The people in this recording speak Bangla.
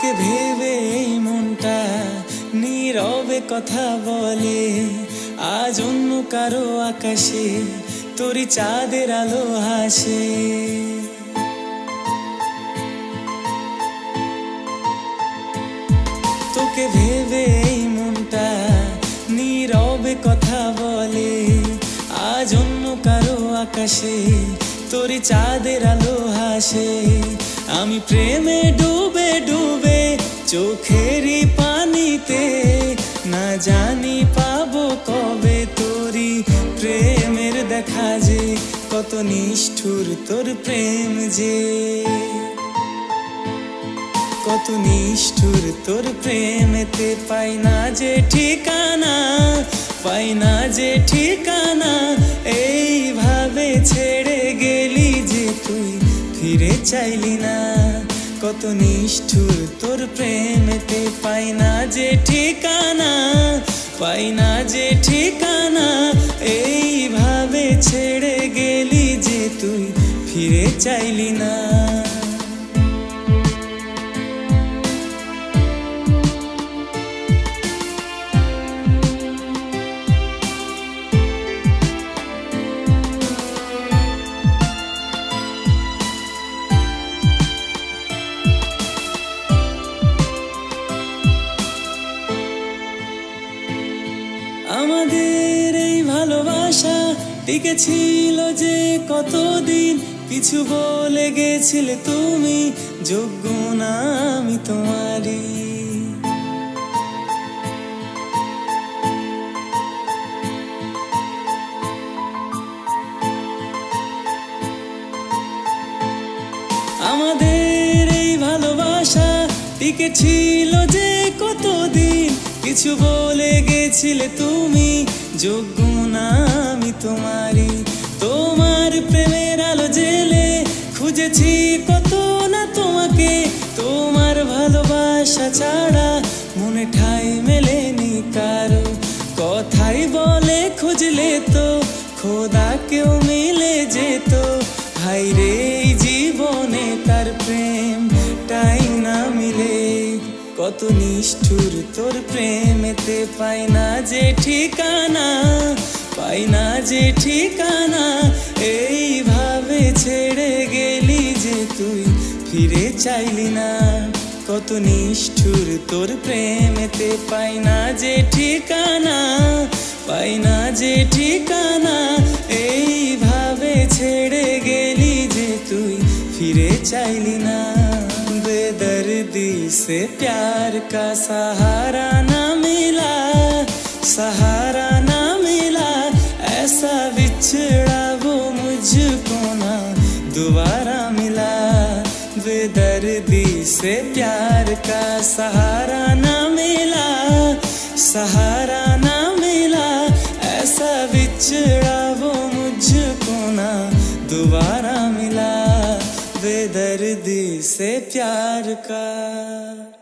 তোকে ভেবে এই মনটা নীরবে কথা বলে। আজ অন্য কারও আকাশে তোরই চাঁদের আলো হাসে। তোকে ভেবে এই মনটা নীরবে কথা বলে। আজ অন্য কারও আকাশে তোরই চাঁদের আলো হাসে। আমি প্রেমে ডুবে ডুবে চোখেরই পানিতে না জানি পাবো কবে তোরই প্রেমের দেখা যে, কত নিষ্ঠুর তোর প্রেম যে। কত নিষ্ঠুর তোর প্রেমেতে পাই না যে ঠিকানা, পাই না যে ঠিকানা। এইভাবে ছেড়ে গেলি যে তুই ফিরে চাইলি না। কত নিষ্ঠুর, তোর প্রেমেতে পাই না যে ঠিকানা, পাই না যে ঠিকানা। এইভাবে ছেড়ে গেলি যে তুই ফিরে চাইলি না। আমাদের এই ভালোবাসা টিকে ছিল যে কতদিন? কিছু বলে গেছিলে তুমি, যোগ্য না আমি তোমারই। আমাদের এই ভালোবাসা টিকে ছিল যে কতদিন? কিছু বলে গেছিলে তুমি, যোগ্য না আমি তোমারই। তোমার প্রেমের আলো জেলে খুঁজেছি কত না তোমাকে। তোমার ভালোবাসা ছাড়া মনে ঠাই মেলেনি কারও। কথাই বলে খুঁজলে তো খোদা কেউ মিলে যেত। ভাই রে কত নিষ্ঠুর, তোর প্রেমেতে পাই না যে ঠিকানা, পাই না যে ঠিকানা। এইভাবে ছেড়ে গেলি যে তুই, ফিরে চাইলি না। কত নিষ্ঠুর, তোর প্রেমেতে পাই না যে ঠিকানা, পাই না যে ঠিকানা। এইভাবে ছেড়ে গেলি যে তুই, ফিরে চাইলি ना बेदर्दी से प्यार का सहारा ना मिला, सहारा ना मिला। ऐसा बिछड़ा वो मुझको ना दोबारा मिला। बेदर्दी से प्यार का सहारा ना मिला, सहारा से प्यार का।